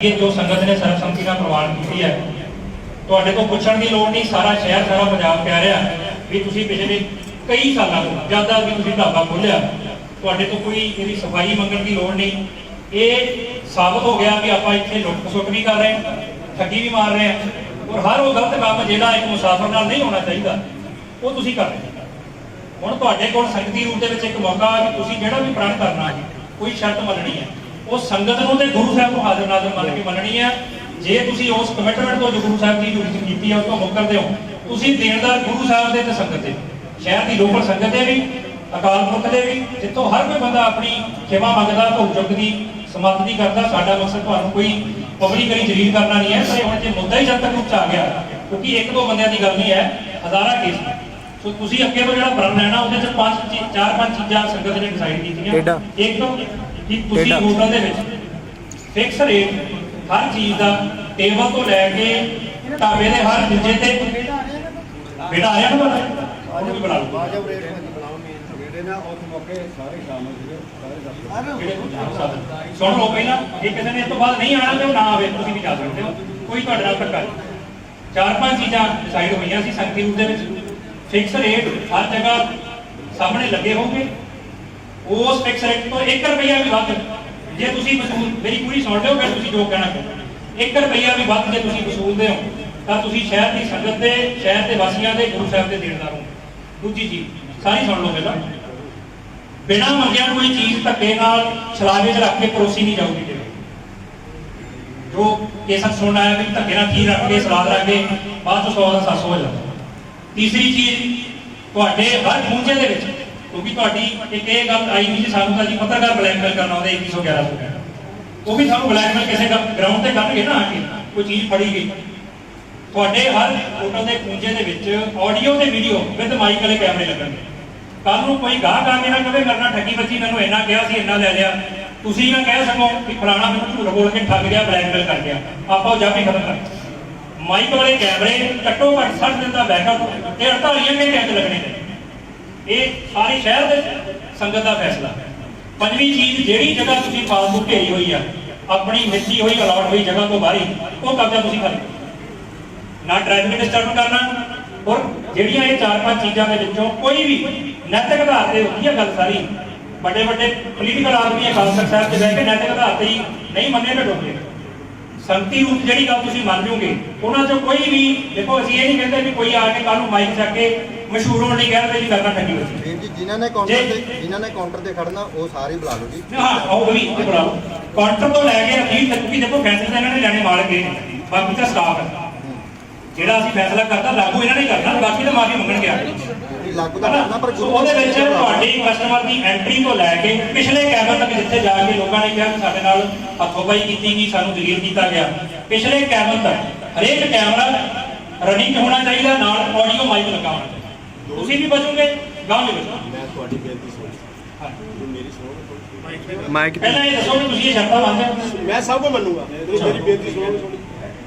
ਇਹ ਜੋ ਸੰਗਤ ਨੇ ਸਰਬਸੰਮਤੀ ਨਾਲ ਪ੍ਰਵਾਨ ਕੀਤੀ ਹੈ, ਤੁਹਾਡੇ ਤੋਂ ਪੁੱਛਣ ਦੀ ਲੋੜ ਨਹੀਂ, ਸਾਰਾ ਸ਼ਹਿਰ, ਸਾਰਾ ਪੰਜਾਬ ਕਹਿ ਰਿਹਾ ਵੀ ਤੁਸੀਂ ਪਿਛਲੇ ਕਈ ਸਾਲਾਂ ਤੋਂ ਜ਼ਿਆਦਾ ਵੀ ਤੁਸੀਂ ਢਾਬਾ ਖੋਲਿਆ ਤੁਹਾਡੇ ਤੋਂ ਕੋਈ ਇਹਦੀ ਸਫ਼ਾਈ ਮੰਗਣ ਦੀ ਲੋੜ ਨਹੀਂ। ਇਹ ਸਾਬਤ ਹੋ ਗਿਆ ਕਿ ਆਪਾਂ ਇੱਥੇ ਲੁੱਟ ਖਸੁੱਟ ਵੀ ਕਰ ਰਹੇ ਹਾਂ, ਠੱਗੀ ਵੀ ਮਾਰ ਰਹੇ ਹਾਂ ਔਰ ਹਰ ਉਹ ਗਲਤ ਕੰਮ ਜਿਹੜਾ ਇੱਕ ਮੁਸਾਫਰ ਨਾਲ ਨਹੀਂ ਹੋਣਾ ਚਾਹੀਦਾ, ਉਹ ਤੁਸੀਂ ਕਰ ਰਹੇ ਹੁਣ ਤੁਹਾਡੇ ਕੋਲ ਸੰਗਤੀ ਰੂਪ ਦੇ ਵਿੱਚ ਇੱਕ ਮੌਕਾ ਹੈ ਕਿ ਤੁਸੀਂ ਜਿਹੜਾ ਵੀ ਪ੍ਰਣ ਕਰਨਾ ਹੈ, ਕੋਈ ਸ਼ਰਤ ਮੰਨਣੀ ਹੈ। ਉਹ ਸੰਗਤ ਨੂੰ ਤੇ ਗੁਰੂ ਸਾਹਿਬ ਨੂੰ ਹਾਜ਼ਰ ਨਾਜ਼ਰ ਮੰਨ ਕੇ ਮੰਨਣੀ ਹੈ ਜੇ ਤੁਸੀਂ ਉਸ ਕਮਿਟਮੈਂਟ ਤੋਂ ਜੋ ਗੁਰੂ ਸਾਹਿਬ ਦੀ ਡਿਊਟੀ ਕੀਤੀ ਹੈ ਉਹ ਤੋਂ ਮੁੱਕਰਦੇ ਹੋ। ਤੁਸੀਂ ਦੇਣਦਾਰ ਗੁਰੂ ਸਾਹਿਬ ਦੇ ਤੇ ਸੰਗਤ ਦੇ। ਸ਼ਹਿਰ ਦੀ ਲੋਕਲ ਸੰਗਤ ਦੇ ਵੀ ਅਕਾਲ ਪੁਰਖ ਦੇ ਵੀ ਜਿੱਥੋਂ ਹਰ ਕੋਈ ਬੰਦਾ ਆਪਣੀ ਖਿਮਾ ਮੰਗਦਾ ਧੁੱਪ ਚੁੱਕ ਦੀ ਸਮਾਪਤੀ ਕਰਦਾ ਸਾਡਾ ਮਕਸਦ ਤੁਹਾਨੂੰ ਕੋਈ ਪਬਲਿਕਲੀ ਜਲੀਲ ਕਰਨਾ ਨਹੀਂ ਹੈ ਪਰ ਹੁਣ ਜੇ ਮੁੱਦਾ ਹੀ ਜਦ ਤੱਕ ਉੱਚ ਆ ਗਿਆ ਕਿਉਂਕਿ ਇੱਕ ਦੋ ਬੰਦਿਆਂ ਦੀ ਗੱਲ ਨਹੀਂ ਹੈ ਹਜ਼ਾਰਾਂ ਕੇਸ ਸੋ ਤੁਸੀਂ ਅੱਗੇ ਤੋਂ ਜਿਹੜਾ ਪ੍ਰਣ ਲੈਣਾ ਉਹਦੇ ਚ ਪੰਜ ਚਾਰ ਪੰਜ ਚੀਜ਼ਾਂ ਸੰਗਤ ਨੇ ਡਿਸਾਈਡ ਕੀਤੀਆਂ? ਇੱਕ ਤਾਂ ਕਿ ਤੁਸੀਂ? ਹੋਟਲ ਦੇ ਵਿੱਚ ਫਿਕਸ ਰੇਟ ਹਰ ਚੀਜ਼ ਦਾ ਟੇਬਲ ਤੋਂ ਲੈ ਕੇ ਢਾਬੇ ਦੇ ਹਰ ਦੂਜੇ ਤੇ ਬੇਟਾ ਆਇਆ ਨਾ ਉਹਨੂੰ ਵੀ ਬੁਲਾ ਲਓ। ਵਾਜਬ ਰੇਟ ਬਣਾਓ ਜਿਹੜੇ ਨਾ ਉਸ ਮੌਕੇ ਸਾਰੇ ਸ਼ਾਮਲ ਸੀਗੇ ਸਾਰੇ। ਸੁਣ ਲਓ ਪਹਿਲਾਂ ਜੇ ਕਿਸੇ ਨੇ ਇਸ ਤੋਂ ਬਾਅਦ ਨਹੀਂ ਆਣਾ ਤੇ ਉਹ ਨਾ ਆਵੇ ਤੁਸੀਂ ਵੀ ਜਾ ਸਕਦੇ ਹੋ। ਕੋਈ ਤੁਹਾਡੇ ਨਾਲ ਧੱਕਾ ਨਹੀਂ। ਚਾਰ ਪੰਜ ਚੀਜ਼ਾਂ ਡਿਸਾਈਡ ਹੋਈਆਂ ਸੀ ਸੰਗਤੀ ਰੂਪ ਦੇ ਵਿੱਚ। ਫਿਕਸ ਰੇਟ ਹਰ ਜਗ੍ਹਾ ਸਾਹਮਣੇ ਲੱਗੇ ਹੋਣਗੇ। ਉਸ ਫਿਕਸ ਰੇਟ ਤੋਂ 1 ਰੁਪਈਆ ਵੀ ਵੱਧ। ਜੇ ਤੁਸੀਂ ਵਸੂਲ, ਮੇਰੀ ਪੂਰੀ ਸੁਣ ਲਿਓ, ਫਿਰ ਤੁਸੀਂ ਜੋ ਕਹਿਣਾ ਕਰੋ। 1 ਰੁਪਈਆ ਵੀ ਵੱਧ ਜੇ ਤੁਸੀਂ ਵਸੂਲਦੇ ਹੋ, ਤਾਂ ਤੁਸੀਂ ਸ਼ਹਿਰ ਦੀ ਸੰਗਤ ਦੇ, ਸ਼ਹਿਰ ਦੇ ਵਾਸੀਆਂ ਦੇ, ਗੁਰੂ ਸਾਹਿਬ ਦੇ ਦੇਣਦਾਰ ਹੋ। ਦੂਜੀ ਚੀਜ਼, ਸਾਰੀ ਸੁਣ ਲਓ ਪਹਿਲਾਂ। ਬਿਨਾਂ ਮੰਗਿਆ ਕੋਈ ਚੀਜ਼ ਧੱਕੇ ਨਾਲ ਛਲਾਵੇ 'ਚ ਰੱਖ ਕੇ ਪਰੋਸੀ ਨਹੀਂ ਜਾਊਗੀ ਕਿਤੇ ਜੋ ਕੇਸਕ ਸੁਣਨਾ ਹੈ ਵੀ ਧੱਕੇ ਨਾਲ ਕੀ ਰੱਖ ਕੇ, ਸਲਾਦ ਰੱਖ ਕੇ, ਬਾਅਦ ਚ 100 ਦਾ 700 ਹੋ ਜਾਂਦਾ। ਤੀਸਰੀ ਚੀਜ਼, ਤੁਹਾਡੇ ਹਰ ਪੂੰਝੇ ਦੇ ਵਿੱਚ ਕਿਉਂਕਿ ਤੁਹਾਡੀ ਇੱਕ ਇਹ ਗੱਲ ਆਈ ਨਹੀਂ ਸਾਨੂੰ ਤਾਂ ਜੀ ਪੱਤਰਕਾਰ ਬਲੈਕਮੇਲ ਕਰਨਾ ਆਉਂਦੇ 2111 ਤੋਂ ਉਹ ਵੀ ਸਾਨੂੰ ਬਲੈਕਮੇਲ ਕਿਸੇ ਗਰਾਊਂਡ ਤੇ ਕਰਨਗੇ ਨਾ ਆ ਕੇ, ਕੋਈ ਚੀਜ਼ ਫੜੀ ਗਈ। ਤੁਹਾਡੇ ਹਰ ਹੋਟਲ ਦੇ ਪੂੰਝੇ ਦੇ ਵਿੱਚ ਆਡੀਓ ਤੇ ਵੀਡੀਓ ਵਿਦ ਮਾਈਕ ਵਾਲੇ ਕੈਮਰੇ ਲੱਗਣਗੇ। ਕੱਲ ਨੂੰ ਕੋਈ ਗਾਹਕ ਆ ਕੇ ਨਾ ਕਵੇ ਕਰਨਾ ਠੱਗੀ ਬੱਚੀ ਮੈਨੂੰ ਇੰਨਾ ਕਿਹਾ ਸੀ, ਇੰਨਾ ਲੈ ਲਿਆ। ਤੁਸੀਂ ਨਾ ਕਹਿ ਸਕੋ ਕਿ ਫਲਾਣਾ ਮੈਨੂੰ ਝੂਠ ਬੋਲ ਕੇ ਠੱਗ ਗਿਆ ਬਲੈਕਮੇਲ ਕਰ ਗਿਆ। ਆਪਾਂ ਉਹ ਜਾਪੀ ਖਤਮ ਕਰ ਮਾਈਕ ਵਾਲੇ ਕੈਮਰੇ ਘੱਟੋ ਘੱਟ 60 ਦਿਨ ਦਾ ਬੈਕਅਪ ਤੇ 48 ਘੰਟੇ ਲੱਗਣੇ ਨੇ। ਇਹ ਸਾਰੇ ਸ਼ਹਿਰ ਦੇ ਸੰਗਤ ਦਾ ਫੈਸਲਾ। ਪੰਜਵੀਂ ਚੀਜ਼ ਜਿਹੜੀ ਜਗ੍ਹਾ ਤੁਸੀਂ ਫਾਲਤੂ ਘੇਰੀ ਹੋਈ ਆ, ਆਪਣੀ ਮਿੱਥੀ ਹੋਈ, ਅਲਾਟ ਹੋਈ ਜਗ੍ਹਾ ਤੋਂ ਬਾਹਰੀ ਉਹ ਕਬਜ਼ਾ ਤੁਸੀਂ ਕਰ ਨਾ ਟ੍ਰੈਫਿਕ ਡਿਸਟਰਬ ਕਰਨਾ, ਔਰ ਜਿਹੜੀਆਂ ਇਹ ਚਾਰ ਪੰਜ ਚੀਜ਼ਾਂ ਦੇ ਵਿੱਚੋਂ ਕੋਈ ਵੀ ਨੈਤਿਕ ਆਧਾਰ ਤੇ ਹੁੰਦੀ ਹੈ ਗੱਲ ਸਾਰੀ ਵੱਡੇ ਵੱਡੇ ਪੋਲੀਟੀਕਲ ਆਦਮੀ ਅਕਾਲ ਸਾਹਿਬ ਤੇ ਬਹਿ ਕੇ ਨੈਤਿਕ ਆਧਾਰ ਤੇ ਹੀ ਨਹੀਂ ਮੰਨੇ ਤਾਂ ਡੋਬੇ ਸੰਗਤੀ ਰੂਪ ਜਿਹੜੀ ਗੱਲ ਤੁਸੀਂ ਮੰਨ ਜੂਗੇ ਉਹਨਾਂ ਚੋਂ ਕੋਈ ਵੀ ਦੇਖੋ ਅਸੀਂ ਇਹ ਨਹੀਂ ਕਹਿੰਦੇ ਵੀ ਕੋਈ ਆ ਕੇ ਕੱਲ ਨੂੰ ਮਾਈਕ ਚੱਕ ਕੇ ਮਸ਼ਹੂਰ ਹੋਣ ਲਈ ਕਹਿੰਦੇ ਜੀ ਕਰਨਾ ਠੱਗੀ ਵੀਰ ਜੀ ਜਿਨ੍ਹਾਂ ਨੇ ਕਾਊਂਟਰ ਤੇ ਜਿਨ੍ਹਾਂ ਨੇ ਕਾਊਂਟਰ ਤੇ ਖੜਨਾ ਉਹ ਸਾਰੇ ਬੁਲਾ ਲਓ ਜੀ। ਹਾਂ ਉਹ ਵੀ ਬੁਲਾਓ ਕਾਊਂਟਰ ਤੋਂ ਲੈ ਕੇ ਅਖੀਰ ਤੱਕ ਵੀ ਦੇਖੋ ਫੈਸਲੇ ਇਹਨਾਂ ਨੇ ਲੈਣੇ ਮਾਲਕ ਨੇ। ਬਾਕੀ ਤਾਂ ਸਟਾਫ ਹੈ। ਜਿਹੜਾ ਅਸੀਂ ਫੈਸਲਾ ਕਰਤਾ ਲਾਗੂ ਇਹਨਾਂ ਨੇ ਕਰਨਾ ਬਾਕੀ ਤਾਂ ਮਾਫੀ ਮੰਗਣ ਗਿਆ ਲਾਗੂ ਤਾਂ ਕਰਨਾ ਪਰ ਸੋ ਉਹਦੇ ਵਿੱਚ ਤੁਹਾਡੀ ਕਸਟਮਰ ਦੀ ਐਂਟਰੀ ਤੋਂ ਲੈ ਕੇ ਪਿਛਲੇ ਕੈਮਰੇ ਤੱਕ ਜਿੱਥੇ ਜਾ ਕੇ ਲੋਕਾਂ ਨੇ ਕਿਹਾ ਸਾਡੇ ਨਾਲ ਹੱਥੋਂਬਾਈ ਕੀਤੀ ਗਈ ਸਾਨੂੰ ਜ਼ਲੀਲ ਕੀਤਾ ਗਿਆ। ਪਿਛਲੇ ਕੈਮਰੇ ਤੱਕ ਹਰੇਕ ਕੈਮਰਾ ਰਨਿੰਗ ਹੋਣਾ ਚਾਹੀਦਾ ਨਾਲ ਆਡੀਓ ਮਾਈਕ ਲੱਗਾ ਹੋਣਾ ਚਾਹੀਦਾ। ਤੁਸੀਂ ਵੀ ਬਚੋਗੇ ਗਾਂਵ ਵੀ ਬਚੋਗੇ। ਮੈਂ ਤੁਹਾਡੀ ਬੇਨਤੀ ਸੁਣੀ ਹਾਂ। ਮੇਰੀ ਸੁਣੋ ਮਾਈਕ ਤੇ ਪਹਿਲਾਂ ਇਹ ਦੱਸੋ ਕਿ ਤੁਸੀਂ ਇਹ ਸ਼ਰਤਾਂ ਮੰਨਦੇ ਹੋ? ਮੈਂ ਸਭ ਕੁਝ ਮੰਨੂਗਾ ਤੁਸੀਂ ਮੇਰੀ ਬੇਨਤੀ ਸੁਣੋ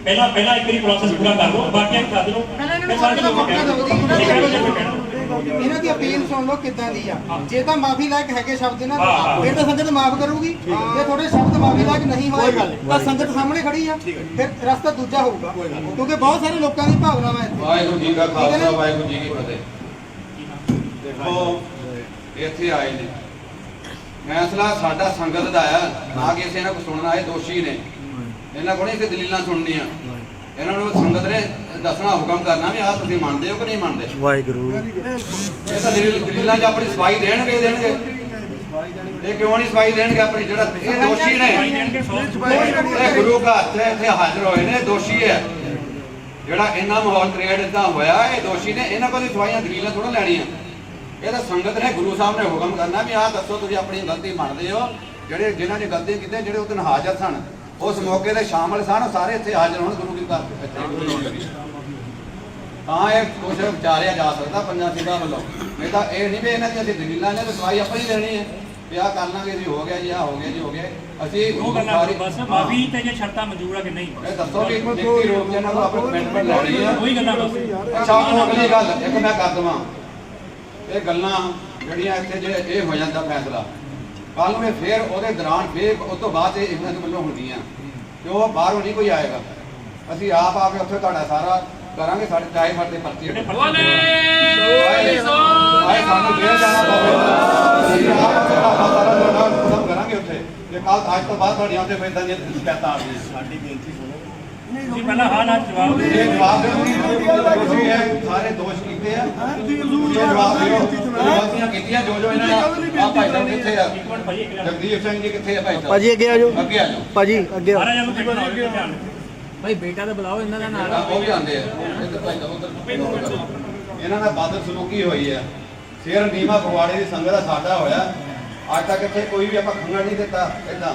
ਪਹਿਲਾਂ ਪਹਿਲਾਂ ਇੱਕ ਵਾਰੀ ਪ੍ਰੋਸੈਸ ਪੂਰਾ ਕਰ ਲਓ ਬਾਕੀ ਇੱਕ ਕਰ ਲਓ ਇਹਨਾਂ ਫਿਰ ਨੂੰ ਸਾਡੇ ਮੌਕਾ ਲੋਕ ਇਹਨਾਂ ਦੀ ਅਪੀਲ ਸੁਣ ਲਓ ਕਿੱਦਾਂ ਦੀ ਆ। ਜੇ ਤਾਂ ਮਾਫੀ ਲਾਇਕ ਹੈਗੇ ਸ਼ਬਦ ਇਹਨਾਂ। ਦੇ ਫਿਰ ਤਾਂ ਸੰਗਤ ਮਾਫ ਕਰੂਗੀ। ਜੇ ਤੁਹਾਡੇ ਸ਼ਬਦ ਮਾਫੀ ਲਾਇਕ ਨਹੀਂ ਹੋਏ ਕੋਈ ਗੱਲ ਨਹੀਂ। ਤਾਂ ਸੰਗਤ ਸਾਹਮਣੇ ਖੜੀ ਆ। ਫਿਰ ਰਸਤਾ ਦੂਜਾ ਹੋਊਗਾ। ਕਿਉਂਕਿ ਬਹੁਤ ਸਾਰੇ ਲੋਕਾਂ ਦੀ ਭਾਵਨਾਵਾਂ ਇੱਥੇ। ਵਾਹਿਗੁਰੂ ਜੀ ਕਾ ਹੈ ਖਾਲਸਾ? ਵਾਹਿਗੁਰੂ ਜੀ ਕੀ ਫਤਿਹ। ਦੇਖੋ ਇੱਥੇ ਆਏ ਨੇ। ਫੈਸਲਾ ਸਾਡਾ ਸੰਗਤ ਦਾ ਆ। ਨਾ ਕਿ ਅਸੀਂ ਇਹਨਾਂ ਕੋ ਸੁਣਨ ਆਏ ਦੋਸ਼ੀ ਨੇ। ਇਹਨਾਂ ਕੋਲ ਨਹੀਂ ਇੱਥੇ ਦਲੀਲਾਂ ਸੁਣਨੀਆਂ। ਇਹਨਾਂ ਨੂੰ ਸੰਗਤ ਨੇ ਦੱਸਣਾ ਹੁਕਮ ਕਰਨਾ ਵੀ ਆਹ ਤੁਸੀਂ ਮੰਨਦੇ ਹੋ ਕਿ ਨਹੀਂ ਮੰਨਦੇ? ਵਾਹਿਗੁਰੂ। ਇਹ ਤਾਂ ਦਲੀਲ ਦਲੀਲਾਂ 'ਚ ਆਪਣੀ ਸਫ਼ਾਈ ਦੇਣਗੇ ਹੀ ਦੇਣਗੇ। ਇਹ ਕਿਉਂ ਨਹੀਂ ਸਫ਼ਾਈ ਦੇਣਗੇ ਆਪਣੀ? ਜਿਹੜਾ ਇਹ ਦੋਸ਼ੀ ਨੇ ਇਹ ਗੁਰੂ ਘਰ ਤੇ ਇੱਥੇ ਹਾਜ਼ਰ ਹੋਏ ਨੇ ਦੋਸ਼ੀ ਹੈ। ਜਿਹੜਾ ਇੰਨਾ ਮਾਹੌਲ ਕ੍ਰੀਏਟ ਇਦਾਂ ਹੋਇਆ ਇਹ ਦੋਸ਼ੀ ਨੇ ਇਹਨਾਂ ਕੋਲ ਸਫਾਈਆਂ ਦਲੀਲਾਂ ਥੋੜਾ ਲੈਣੀਆਂ। ਇਹ ਤਾਂ ਸੰਗਤ ਨੇ ਗੁਰੂ ਸਾਹਿਬ ਨੇ ਹੁਕਮ ਕਰਨਾ ਵੀ ਆਹ ਦੱਸੋ ਤੁਸੀਂ ਆਪਣੀ ਗਲਤੀ ਮੰਨਦੇ ਹੋ। ਜਿਹੜੇ ਜਿਨ੍ਹਾਂ ਨੇ ਗਲਤੀ ਕੀਤੀ ਜਿਹੜੇ ਉਸ ਦਿਨ ਹਾਜ਼ਰ ਸਨ ਉਸ ਮੌਕੇ ਤੇ ਸ਼ਾਮਲ ਸਨ ਸਾਰੇ ਇੱਥੇ ਹਾਜ਼ਰ ਹੋਣ ਗੁਰੂ ਕੀ ਘਰ ਤਾਂ ਇਹ ਕੁਛ ਵਿਚਾਰਿਆ ਜਾ ਸਕਦਾ ਪੰਜਾਂ ਸਿੰਘਾਂ ਵੱਲੋਂ। ਨਹੀਂ ਤਾਂ ਇਹ ਨਹੀਂ ਵੀ ਇਹਨਾਂ ਦੀ ਅਸੀਂ ਦਲੀਲਾਂ ਨੇ ਤਾਂ ਆਪਾਂ ਹੀ ਦੇਣੀ ਹੈ। ਵੀ ਆਹ ਕਰ ਲਾਂਗੇ ਜੀ ਹੋ ਗਿਆ ਜੀ ਆਹ ਹੋ ਗਿਆ ਜੀ ਹੋ ਗਿਆ। ਅਸੀਂ ਉਹ ਕਰਨਾ ਸਾਰੀ- ਬਸ ਮਾਫੀ ਤੇ ਜੇ ਸ਼ਰਤਾਂ ਮਨਜ਼ੂਰ ਆ ਕਿ ਨਹੀਂ? ਇਹ ਦੱਸੋ ਵੀ ਲਿਖਤੀ ਰੂਪ ਚ ਇਹਨਾਂ ਨੂੰ ਆਪਣੀ ਕਮਿਟਮੈਂਟ ਲੈਣੀ ਹੈ। ਉਹੀ ਗੱਲਾਂ ਬਸ। ਅੱਛਾ ਹੁਣ ਅਗਲੀ ਗੱਲ ਇੱਕ ਮੈਂ ਕਰ ਦਵਾਂ। ਇਹ ਗੱਲਾਂ ਜਿਹੜੀਆਂ ਇੱਥੇ ਜੇ ਇਹ ਹੋ ਜਾਂਦਾ ਫੈਸਲਾ ਕੱਲ ਨੂੰ ਇਹ ਫੇਰ ਉਹਦੇ ਦੌਰਾਨ ਫੇਰ ਉਸ ਤੋਂ ਬਾਅਦ ਇਹ ਇਹਨਾਂ ਦੇ ਵੱਲੋਂ ਹੁੰਦੀਆਂ। ਤੇ ਉਹ ਬਾਹਰੋਂ ਨਹੀਂ ਕੋਈ ਆਏਗਾ। ਅਸੀਂ ਆਪ ਆ ਕੇ ਉੱਥੇ ਤੁਹਾਡਾ ਸਾਰਾ ਕਰਾਂਗੇ ਸਾਡੇ ਚਾਹੇ ਸਾਡੇ ਪਰਚੇ ਆਏ ਸਾਨੂੰ ਜੇਲ੍ਹ ਜਾਣਾ ਪਵੇ ਅਸੀਂ ਆਪ ਉੱਥੇ ਤੁਹਾਡਾ ਸਾਰਾ ਤੁਹਾਡਾ ਖਤਮ ਕਰਾਂਗੇ ਉੱਥੇ। ਤੇ ਕੱਲ ਅੱਜ ਤੋਂ ਬਾਅਦ ਤੁਹਾਡੀਆਂ ਉੱਤੇ ਪੈਂਦਾ ਦੀਆਂ ਸ਼ਿਕਾਇਤਾਂ ਆ ਗਈਆਂ ਸਾਡੀ ਬੇਨਤੀ ਸੁਣੋ। ਤੁਸੀਂ ਪਹਿਲਾਂ ਹਾਂ ਨਾ ਜਵਾਬ ਇਹ ਜਵਾਬ ਦਿਓ। ਤੁਸੀਂ ਇਹ ਸਾਰੇ ਦੋਸ਼ ਕੀਤੇ ਆ। ਇਹ ਜਵਾਬ ਦਿਓ। ਗਲਤੀਆਂ ਕੀਤੀਆਂ ਜੋ ਜੋ ਇਹਨਾਂ ਨੇ ਆ ਭਾਈ ਸਾਹਿਬ ਕਿੱਥੇ ਆ? ਜਗਦੀਪ ਸਿੰਘ ਜੀ ਕਿੱਥੇ ਆ ਭਾਈ ਸਾਹਿਬ? ਭਾਜੀ ਅੱਗੇ ਆ ਜਾਓ। ਅੱਗੇ ਆ ਜਾਓ। ਭਾਜੀ ਅੱਗੇ ਨਾਲ। ਭਾਈ ਬੇਟਾ ਤਾਂ ਬੁਲਾਓ ਇਹਨਾਂ ਦਾ ਨਾਲ ਉਹ ਵੀ ਆਉਂਦੇ ਆ। ਇੱਧਰ ਭਾਈ ਸਾਹਿਬ ਇਹਨਾਂ ਦਾ ਬਾਦਲ ਸਲੂਕੀ ਹੋਈ ਹੈ ਸ਼ੇਰ ਨੀਮਾ ਫਗਵਾੜੇ ਦੀ ਸੰਗਤ ਦਾ ਸਾਡਾ ਹੋਇਆ। ਅੱਜ ਤੱਕ ਇੱਥੇ ਕੋਈ ਵੀ ਆਪਾਂ ਖੰਗਣ ਨਹੀਂ ਦਿੱਤਾ ਇਦਾਂ।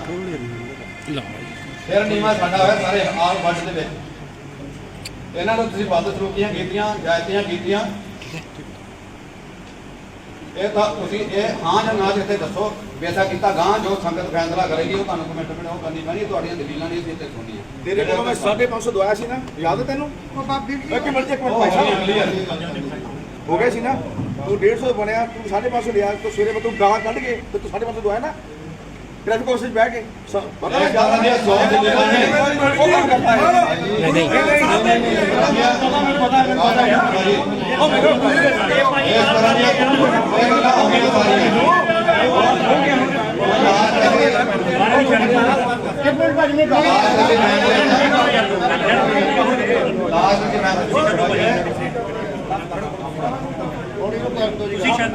ਸ਼ੇਰ ਨੀਮਾ ਸਾਡਾ ਹੋਇਆ ਸਾਰੇ ਆਲ ਵਰਲਡ ਦੇ ਵਿੱਚ ਇਹਨਾਂ ਨੂੰ ਤੁਸੀਂ ਬਾਦਲ ਸਲੂਕੀਆਂ ਕੀਤੀਆਂ ਜਾਇਤੀਆਂ ਕੀਤੀਆਂ। ਇਹ ਤਾਂ ਤੁਸੀਂ ਇਹ ਹਾਂ ਜਾਂ ਨਾ ਜਿੱਥੇ ਦੱਸੋ ਬੇਸਾ ਕੀਤਾ ਗਾਂ ਜੋ ਸੰਗਤ ਫੈਸਲਾ ਕਰੇਗੀ ਉਹ ਤੁਹਾਨੂੰ ਕਮੈਂਟ ਵਿੱਚ ਉਹ ਕਰਨੀ ਪੈਣੀ ਤੁਹਾਡੀਆਂ ਦਲੀਲਾਂ ਨਹੀਂ ਅਸੀਂ ਇੱਥੇ ਸੁਣਨੀਆਂ। ਤੇਰੇ ਕੋਲ ਮੈਂ 550 ਦਵਾਇਆ ਸੀ ਨਾ ਯਾਦ ਹੈ ਤੈਨੂੰ? ਉਹ ਬਾਬੀ ਵੀ ਇੱਕ ਮਿੰਟ ਇੱਕ ਮਿੰਟ ਵਾਰੀ ਹੋ ਗਿਆ ਸੀ ਨਾ ਤੂੰ 150 ਬਣਿਆ ਤੂੰ 550 ਲਿਆ ਤੂੰ ਸਵੇਰੇ ਮੈਂ ਤੂੰ ਗਾਂ ਕੱਢ ਕੇ ਤੇ ਤੂੰ 550 ਦਵਾਇਆ ਨਾ। ਟ੍ਰੈਫਿਕ ਹਾਊਸ ਵਿੱਚ ਬਹਿ ਕੇ ਸ- ਪਤਾ ਇਹ ਗੱਲ ਦੀਆਂ ਸੌ ਦਲੀਲਾਂ ਨੇ ਉਹ ਕੰਮ ਕਰਦਾ ਹੈ ਨਹੀਂ ਇੱਕ ਮਿੰਟ ਭਾਜੀ ਨੇ ਤੁਸੀਂ ਸ਼ਾਇਦ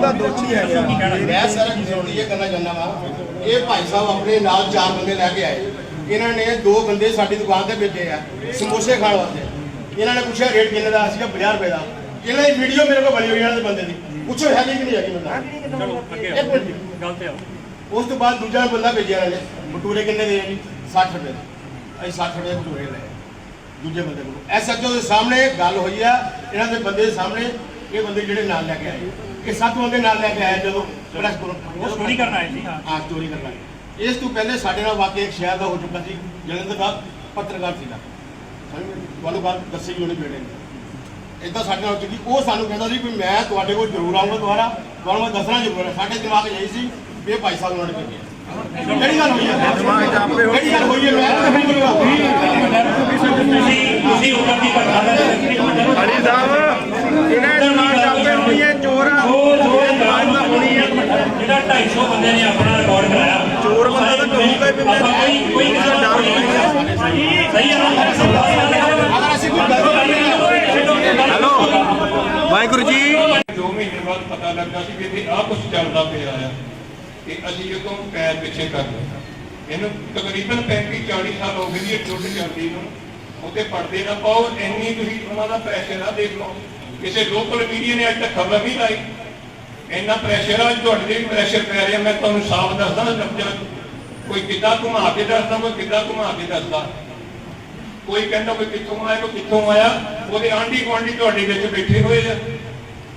ਦਾ ਦੋਸ਼ੀ ਹੈ ਮੈਂ ਸਾਰਾ ਕਿਸੋੜੀ ਇਹ ਕਰਨਾ ਚਾਹੁੰਦਾ ਵਾ। ਇਹ ਭਾਈ ਸਾਹਿਬ ਆਪਣੇ ਨਾਲ ਚਾਰ ਬੰਦੇ ਲੈ ਕੇ ਆਏ। ਇਹਨਾਂ ਨੇ ਦੋ ਬੰਦੇ ਸਾਡੀ ਦੁਕਾਨ ਤੇ ਭੇਜੇ ਆ ਸਮੋਸੇ ਖਾਣ ਵਾਸਤੇ। ਇਹਨਾਂ ਨੇ ਪੁੱਛਿਆ ਰੇਟ ਕਿੰਨੇ ਦਾ? ਸੀਗਾ 50 ਰੁਪਏ ਦਾ। ਇਹਨਾਂ ਦੀ ਵੀਡੀਓ ਮੇਰੇ ਕੋਲ ਬਣੀ ਹੋਈ ਇਹਨਾਂ ਦੇ ਬੰਦੇ ਦੀ। ਪੁੱਛੋ ਹੈਗੀ ਕਿ ਨਹੀਂ ਹੈਗੀ ਬੰਦਾ? ਚਲੋ ਅੱਗੇ। ਗੱਲ ਤੇ ਆਓ। ਉਸ ਤੋਂ ਬਾਅਦ ਦੂਜਾ ਬੰਦਾ ਭੇਜਿਆ ਇਹਨਾਂ ਨੇ। ਬਟੂਰੇ ਕਿੰਨੇ ਦੇ ਆ ਜੀ? 60 ਰੁਪਏ ਦਾ। ਅਸੀਂ 60 ਰੁਪਏ ਦੇ ਬਟੂਰੇ ਲਏ ਦੂਜੇ ਬੰਦੇ ਕੋਲ। ਐਸਐਚਓ ਦੇ ਸਾਹਮਣੇ ਗੱਲ ਹੋਈ ਆ ਇਹਨਾਂ ਦੇ ਬੰਦੇ ਦੇ ਸਾਹਮਣੇ ਇਹ ਬੰਦੇ ਜਿਹੜੇ ਨਾਲ ਲੈ ਕੇ ਆਏ। ਇਹ ਸੱਤ ਬੰਦੇ ਨਾਲ ਲੈ ਕੇ ਆਏ ਜਦੋਂ ਪ੍ਰੈਸ ਉਹ ਸਟੋਰੀ ਕਰਨ ਆਏ ਸੀ ਹਾਂ। ਹਾਂ ਚੋਰੀ ਕਰਨਾ ਇਸ ਤੋਂ ਪਹਿਲੇ ਸਾਡੇ ਨਾਲ ਵਾਕਿਆ ਇੱਕ ਸ਼ਹਿਰ ਦਾ ਹੋ ਚੁੱਕਾ ਸੀ ਜਲੰਧਰ ਦਾ ਪੱਤਰਕਾਰ ਸੀਗਾ? ਤੁਹਾਨੂੰ ਗੱਲ ਦੱਸੀ ਉਹਨੇ ਬੇੜੇ ਨੇ ਇਦਾਂ ਸਾਡੇ ਨਾਲ ਹੋ ਚੁੱਕੀ। ਉਹ ਸਾਨੂੰ ਕਹਿੰਦਾ ਸੀ ਵੀ ਮੈਂ ਤੁਹਾਡੇ ਕੋਲ ਜ਼ਰੂਰ ਆਊਂਗਾ ਦੁਬਾਰਾ। ਤੁਹਾਨੂੰ ਮੈਂ ਦੱਸਣਾ ਜ਼ਰੂਰ ਹੈ। ਸਾਡੇ ਦਿਮਾਗ 'ਚ ਸੀ। ਇਹ ਭਾਈ ਸਾਹਿਬ ਉਹਨਾਂ ਨੇ ਭੇਜਿਆ ਕਿਹੜੀ ਗੱਲ ਹੋਈ ਹੈ ਕਿਹੜੀ ਗੱਲ ਹੋਈ ਹੈ ਮੈਂ ਤਾਂ ਨਹੀਂ ਬੋਲੂਗਾ ਤੁਸੀਂ ਤੁਸੀਂ ਉਧਰ ਦੀ ਕਰਨਾ ਹਰੀ ਸਾਹਿਬ ਇਹਨਾਂ ਦਿਮਾਗ ਚਾਪੇ ਹੋਣੀ ਹੈ ਚੋਰ। ਉਹ ਜੋ ਗੱਲ ਹੋਣੀ ਹੈ ਜਿਹੜਾ 250 ਬੰਦੇ ਨੇ ਆਪਣਾ ਰਿਕਾਰਡ ਕਰਾਇਆ। ਚੋਰ ਬੰਦਾ ਤਾਂ ਕਹੂਗਾ ਵੀ ਮੈਂ- ਕੋਈ ਕੋਈ ਕਿਸੇ ਦਾ ਡਰ ਨਹੀਂ। ਸਹੀ ਹੈ ਨਾ? ਅਗਰ ਅਸੀਂ ਕੋਈ ਗਲਤੀ ਕਰਦੇ ਹਾਂ ਹੈਲੋ। ਵਾਹਿਗੁਰੂ ਜੀ। ਦੋ ਮਹੀਨੇ ਬਾਅਦ ਪਤਾ ਲੱਗਾ ਸੀ ਕਿ ਇੱਥੇ ਆਹ ਕੁਝ ਚੱਲਦਾ ਪਿਆ ਆ। ਤੇ ਅਸੀਂ ਇਹ ਤੋਂ ਪੈਰ ਪਿੱਛੇ ਕਰ ਲਿਆ ਇਹਨੂੰ ਤਕਰੀਬਨ 35 40 ਸਾਲ ਹੋ ਗਏ ਇਹ ਟੁੱਟ ਜਾਂਦੀ ਨੂੰ ਉਹਤੇ ਪੜਦੇ ਨਾ ਪਾਓ, ਇੰਨੀ ਤੁਸੀਂ ਉਹਨਾਂ ਦਾ ਪ੍ਰੈਸ਼ਰ ਆ, ਦੇਖ ਲਓ। ਕਿਸੇ ਲੋਕਲ ਮੀਡੀਆ ਨੇ ਅੱਜ ਤੱਕ ਖਬਰ ਨਹੀਂ ਲਾਈ। ਇੰਨਾ ਪ੍ਰੈਸ਼ਰ ਆ ਤੁਹਾਡੇ ਤੇ ਪ੍ਰੈਸ਼ਰ ਪੈ ਰਿਹਾ, ਮੈਂ ਤੁਹਾਨੂੰ ਸਾਫ਼ ਦੱਸਦਾ ਲਫ਼ਜ਼ਾਂ ਕੋਈ ਕਿੱਦਾਂ ਘੁਮਾ ਕੇ ਦੱਸਦਾ, ਕੋਈ ਕਿੱਦਾਂ ਘੁਮਾ ਕੇ ਦੱਸਦਾ। ਕੋਈ ਕਹਿੰਦਾ ਕੋਈ ਕਿੱਥੋਂ ਆਇਆ, ਕੋਈ ਕਿੱਥੋਂ ਆਇਆ, ਉਹਦੇ ਆਂਢੀ ਗੁਆਂਢੀ ਤੁਹਾਡੇ ਵਿੱਚ ਬੈਠੇ ਹੋਏ ਆ,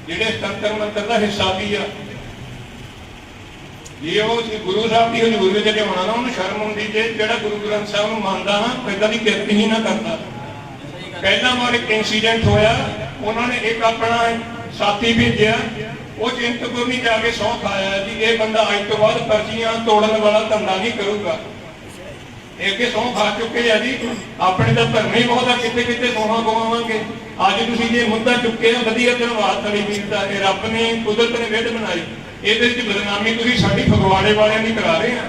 ਜਿਹੜੇ ਤੰਤਰ ਮੰਤਰ ਦਾ ਹਿੱਸਾ ਵੀ ਆ। ਜੇ ਉਹ ਸੀ ਗੁਰੂ ਸਾਹਿਬ ਦੀ ਹਜ਼ੂਰ ਵਿੱਚ ਲਿਆਉਣਾ ਨਾ, ਉਹਨੂੰ ਸ਼ਰਮ ਹੁੰਦੀ ਜੇ ਜਿਹੜਾ ਗੁਰੂ ਗ੍ਰੰਥ ਸਾਹਿਬ ਨੂੰ ਮੰਨਦਾ ਨਾ ਪੈਦਾ ਦੀ ਕਿਰਤ ਹੀ ਨਾ ਕਰਦਾ। ਪਹਿਲਾਂ ਵਾਰ ਇੱਕ ਇਨਸੀਡੈਂਟ ਹੋਇਆ, ਉਹਨਾਂ ਨੇ ਇੱਕ ਆਪਣਾ ਸਾਥੀ ਭੇਜਿਆ, ਉਹ ਚਿੰਤਪੁਰਨੀ ਜਾ ਕੇ ਸੌਂ ਖਾਇਆ ਜੀ। ਇਹ ਬੰਦਾ ਅੱਜ ਤੋਂ ਬਾਅਦ ਪਰਚੀਆਂ ਤੋੜਨ ਵਾਲਾ ਧੰਦਾ ਨਹੀਂ ਕਰੂਗਾ। ਇਹ ਅੱਗੇ ਸੌਂ ਖਾ ਚੁੱਕੇ ਆ ਜੀ। ਆਪਣੇ ਦਾ ਧਰਮ ਹੀ ਬਹੁਤ ਆ, ਕਿਤੇ ਕਿਤੇ ਸੌਹਾਂ ਗਵਾਵਾਂਗੇ। ਅੱਜ ਤੁਸੀਂ ਜੇ ਮੁੱਦਾ ਚੁੱਕੇ ਆ, ਵਧੀਆ ਧੰਨਵਾਦ ਤੁਹਾਡੀ ਵੀਰ ਇਹ ਰੱਬ ਨੇ ਕੁਦਰਤ ਨੇ ਵਿਧ ਬਣਾਈ। ਇਹਦੇ ਵਿੱਚ ਬਦਨਾਮੀ ਤੁਸੀਂ ਸਾਡੀ ਫਗਵਾੜੇ ਵਾਲਿਆਂ ਦੀ ਕਰਾ ਰਹੇ ਆ।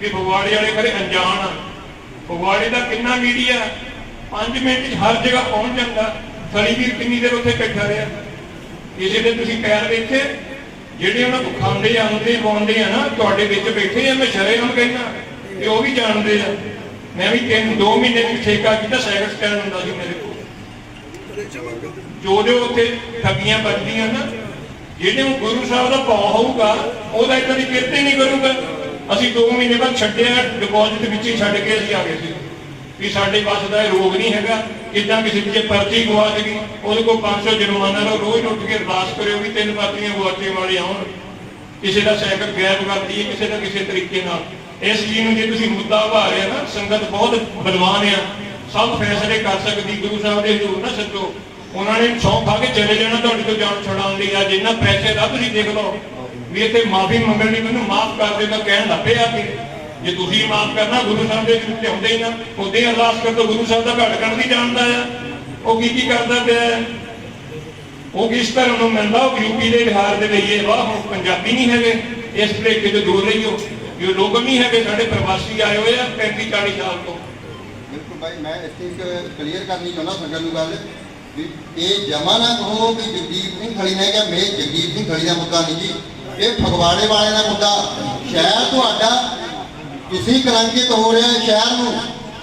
ਕਿ ਫਗਵਾੜੇ ਵਾਲੇ ਕਰੇ ਅਣਜਾਣ ਆ। ਫਗਵਾੜੇ ਦਾ ਕਿੰਨਾ ਮੀਡੀਆ 5 ਮਿੰਟ 'ਚ ਹਰ ਜਗ੍ਹਾ ਪਹੁੰਚ ਜਾਂਦਾ। ਸੜੀ ਕਿੰਨੀ ਦੇਰ ਉੱਥੇ ਬੈਠਾ ਰਿਹਾ? ਕਿਸੇ ਦੇ ਤੁਸੀਂ ਪੈਰ ਵੇਖੇ? ਜਿਹੜੇ ਉਹਨਾਂ ਨੂੰ ਖਾਂਦੇ ਆਉਂਦੇ ਪਾਉਂਦੇ ਆ ਨਾ, ਤੁਹਾਡੇ ਵਿੱਚ ਬੈਠੇ ਆ, ਮੈਂ ਸ਼ਰੇ ਨੂੰ ਕਹਿੰਦਾ ਤੇ ਉਹ ਵੀ ਜਾਣਦੇ ਆ। ਮੈਂ ਵੀ ਤਿੰਨ, ਦੋ ਮਹੀਨੇ ਵਿੱਚ ਠੇਕਾ ਕੀਤਾ ਸਾਈਕਲ ਸਟੈਂਡ ਹੁੰਦਾ ਸੀ ਮੇਰੇ ਕੋਲ। ਜੋ ਜੋ ਉੱਥੇ ਠੱਗੀਆਂ ਵੱਜਦੀਆਂ ਨਾ ਜਿਹੜੇ ਨੂੰ ਗੁਰੂ ਸਾਹਿਬ ਦਾ ਭਾਅ ਹੋਊਗਾ, ਉਹਦਾ ਇੱਕ ਦੀ ਕਿਰਤ ਹੀ ਨਹੀਂ ਕਰੂਗਾ। ਅਸੀਂ 2 ਮਹੀਨੇ ਬਾਅਦ ਛੱਡਿਆ ਡਿਪੋਜ਼ਿਟ ਵਿੱਚ ਹੀ ਛੱਡ ਕੇ ਅਸੀਂ ਆ ਗਏ ਸੀ। ਵੀ ਸਾਡੇ ਪਾਸ ਦਾ ਰੋਗ ਨਹੀਂ ਹੈਗਾ ਇਦਾਂ ਕਿਸੇ ਦੀ ਪਰਚੀ ਗਵਾਚ ਗਈ ਉਹਦੇ ਕੋਲ 500 ਜੁਰਮਾਨਾ ਲਓ ਰੋਜ਼ ਉੱਠ ਕੇ ਅਰਦਾਸ ਕਰਿਓ ਵੀ ਤਿੰਨ ਪਰਚੀਆਂ ਗਵਾਚੇ ਵਾਲੇ ਆਉਣ। ਕਿਸੇ ਦਾ ਸਾਈਕਲ ਗਾਇਬ ਕਰਦੀ ਹੈ ਕਿਸੇ ਦਾ ਕਿਸੇ ਤਰੀਕੇ ਨਾਲ। ਇਸ ਚੀਜ਼ ਨੂੰ ਜੇ ਤੁਸੀਂ ਮੁੱਦਾ ਉਭਾਰ ਰਿਹਾ ਨਾ, ਸੰਗਤ ਬਹੁਤ ਬਲਵਾਨ ਆ। ਸਭ ਫੈਸਲੇ ਕਰ ਸਕਦੀ, ਗੁਰੂ ਸਾਹਿਬ ਦੇ ਹਜ਼ੂਰ ਨਾ ਸੱਚੋ ਉਹਨਾਂ ਨੇ ਸੌਂ ਖਾ ਕੇ ਚਲੇ ਜਾਣਾ ਤੁਹਾਡੇ ਤੋਂ ਜਾਨ ਛੁਡਾਉਣ ਲਈ। ਅੱਜ ਇੰਨਾ ਪੈਸੇ ਦਾ ਤੁਸੀਂ ਦੇਖ ਲਓ। ਵੀ ਇੱਥੇ ਮਾਫੀ ਮੰਗਣ ਲਈ ਮੈਨੂੰ ਮਾਫ ਕਰ ਦੇ ਤਾਂ ਕਹਿਣ ਲੱਪੇ ਆ ਕੇ ਜੇ ਤੁਸੀਂ ਮਾਫ ਕਰਨਾ, ਗੁਰੂ ਸਾਹਿਬ ਦੇ ਵਿੱਚ ਹੁੰਦੇ ਹੀ ਨਾ, ਉਹਦੇ ਅਰਦਾਸ ਕਰ ਦੋ ਗੁਰੂ ਸਾਹਿਬ ਦਾ ਘਟ ਕਰਨ ਦੀ ਜਾਣਦਾ ਆ। ਉਹ ਕੀ ਕੀ ਕਰਦਾ ਪਿਆ ਉਹ ਕਿਸ ਧਰਮ ਨੂੰ ਮੰਨਦਾ? ਉਹ ਯੂਪੀ ਦੇ ਬਿਹਾਰ ਦੇ ਲਈਏ ਵਾਹ, ਹੁਣ ਪੰਜਾਬੀ ਨਹੀਂ ਹੈਗੇ। ਇਸ ਭਲੇਖੇ ਤੋਂ ਦੂਰ ਰਹੀਓ। ਜੋ ਲੋਕ ਨਹੀਂ ਹੈਗੇ, ਸਾਡੇ ਪ੍ਰਵਾਸੀ ਆਏ ਹੋਏ ਆ 35 40 ਸਾਲ ਤੋਂ। ਬਿਲਕੁਲ ਭਾਈ, ਮੈਂ ਇੱਥੇ ਕਲੀਅਰ ਕਰਨੀ ਚਾਹੁੰਦਾ ਸੰਗਤ ਨੂੰ ਗੱਲ। ਵੀ ਇਹ ਜਮਾ ਨਾ ਕਹੋ ਕਿ ਜਗਦੀਪ ਸਿੰਘ ਖੜੀ ਨੇ ਕਿਹਾ, ਮੈਂ ਜਗਦੀਪ ਸਿੰਘ ਖੜੀ ਦਾ ਮੁੱਦਾ ਨਹੀਂ ਜੀ। ਇਹ ਫਗਵਾੜੇ ਵਾਲੇ ਦਾ ਮੁੱਦਾ। ਸ਼ਹਿਰ ਤੁਹਾਡਾ ਤੁਸੀਂ ਕਲੰਕਿਤ ਹੋ ਰਹੇ ਸ਼ਹਿਰ ਨੂੰ।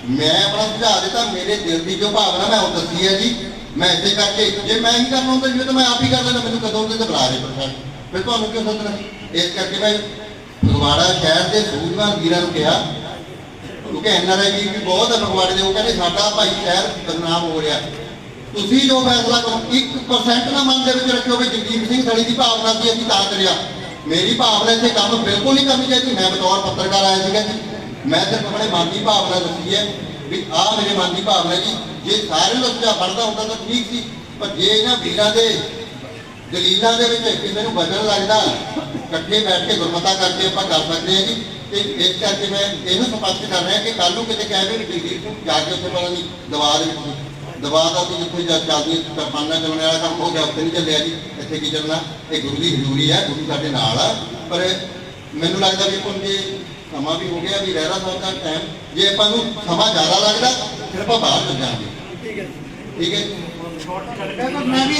ਮੈਂ ਆਪਣਾ ਸੁਝਾਅ ਦਿੱਤਾ, ਮੇਰੇ ਦਿਲ ਦੀ ਜੋ ਭਾਵਨਾ ਮੈਂ ਉਹ ਦੱਸੀ ਹੈ ਜੀ। ਮੈਂ ਇਸੇ ਕਰਕੇ, ਜੇ ਮੈਂ ਹੀ ਕਰਨਾ ਹੁੰਦਾ ਜਿਵੇਂ ਤਾਂ ਮੈਂ ਆਪ ਹੀ ਕਰ ਲੈਣਾ ਮੈਨੂੰ ਕਦੋਂ ਤੇ ਬੁਲਾ ਰਹੇ ਪ੍ਰਸ਼ਾਸਨ। ਫਿਰ ਤੁਹਾਨੂੰ ਕਿਉਂ ਸੱਦਣਾ? ਇਸ ਕਰਕੇ ਮੈਂ ਫਗਵਾੜਾ ਸ਼ਹਿਰ ਦੇ ਸੂਝਵਾਨ ਵੀਰਾਂ ਨੂੰ ਕਿਹਾ, ਕਿਉਂਕਿ ਐਨਆਰਆਈ ਵੀ ਬਹੁਤ ਹੈ ਫਗਵਾੜੇ ਦੇ, ਉਹ ਕਹਿੰਦੇ ਸਾਡਾ ਭਾਈ ਸ਼ਹਿਰ ਬਦਨਾਮ ਹੋ ਰਿਹਾ। ਤੁਸੀਂ ਜੋ ਫੈਸਲਾ ਕਰੋ 1% ਨਾ ਮਨ ਦੇ ਵਿੱਚ ਰੱਖਿਓ ਵੀ ਜਗਦੀਪ ਸਿੰਘ ਸੜੀ ਦੀ ਭਾਵਨਾ ਸੀ, ਅਸੀਂ ਤਾਂ ਕਰਿਆ। ਮੇਰੀ ਭਾਵਨਾ ਇੱਥੇ ਕੰਮ ਬਿਲਕੁਲ ਨਹੀਂ ਕਰਨੀ ਚਾਹੀਦੀ। ਮੈਂ ਬਤੌਰ ਪੱਤਰਕਾਰ ਆਇਆ ਸੀਗਾ। ਜੀ ਮੈਂ ਸਿਰਫ ਆਪਣੇ ਮਨ ਦੀ ਭਾਵਨਾ ਦੱਸੀ ਹੈ ਵੀ ਆਹ ਮੇਰੇ ਮਨ ਦੀ ਭਾਵਨਾ ਜੀ, ਜੇ ਸਾਰੇ ਨੂੰ ਸੁਝਾਅ ਹੁੰਦਾ ਤਾਂ ਠੀਕ ਸੀ, ਪਰ ਜੇ ਇਹਨਾਂ ਵੀਰਾਂ ਦੇ ਦਲੀਲਾਂ ਦੇ ਵਿੱਚ ਕਿਸੇ ਨੂੰ ਬਦਲ ਲੱਗਦਾ, ਇਕੱਠੇ ਬੈਠ ਕੇ ਗੁਰਮਤਾ ਕਰਕੇ ਆਪਾਂ ਕਰ ਸਕਦੇ ਹਾਂ ਜੀ। ਤੇ ਇਸ ਕਰਕੇ ਮੈਂ ਇਹਨੂੰ ਸਪਸ਼ਟ ਕਰ ਰਿਹਾ ਕਿ ਕੱਲ ਨੂੰ ਕਿਤੇ ਕਹਿ ਵੀ ਜਗਦੀਪ ਸਿੰਘ ਜਾ ਕੇ ਉੱਥੇ ਪਤਾ ਨਹੀਂ ਦਵਾ ਦੇ ਦਵਾ ਦਾ ਤੇ ਜਿੱਥੇ ਜਾ ਚੱਲਦੀ ਤਰਪਾਨਾ ਚਲਾਉਣ ਵਾਲਾ ਕੰਮ ਹੋ ਗਿਆ ਉੱਥੇ ਨਹੀਂ ਚੱਲਿਆ ਜੀ ਇੱਥੇ ਕੀ ਚੱਲਣਾ? ਇਹ ਗੁਰੂ ਦੀ ਹਜ਼ੂਰੀ ਹੈ ਗੁਰੂ ਸਾਡੇ ਨਾਲ ਆ। ਪਰ ਮੈਨੂੰ ਲੱਗਦਾ ਵੀ ਹੁਣ ਜੇ ਸਮਾਂ ਵੀ ਹੋ ਗਿਆ ਵੀ ਰਹਿਰਾ ਸਾਹਿਬ ਦਾ ਟਾਈਮ ਜੇ ਆਪਾਂ ਨੂੰ ਸਮਾਂ ਜ਼ਿਆਦਾ ਲੱਗਦਾ ਫਿਰ ਆਪਾਂ ਬਾਹਰ ਚੱਲ ਜਾਵਾਂਗੇ। ਠੀਕ ਹੈ ਠੀਕ ਹੈ ਮੈਂ ਵੀ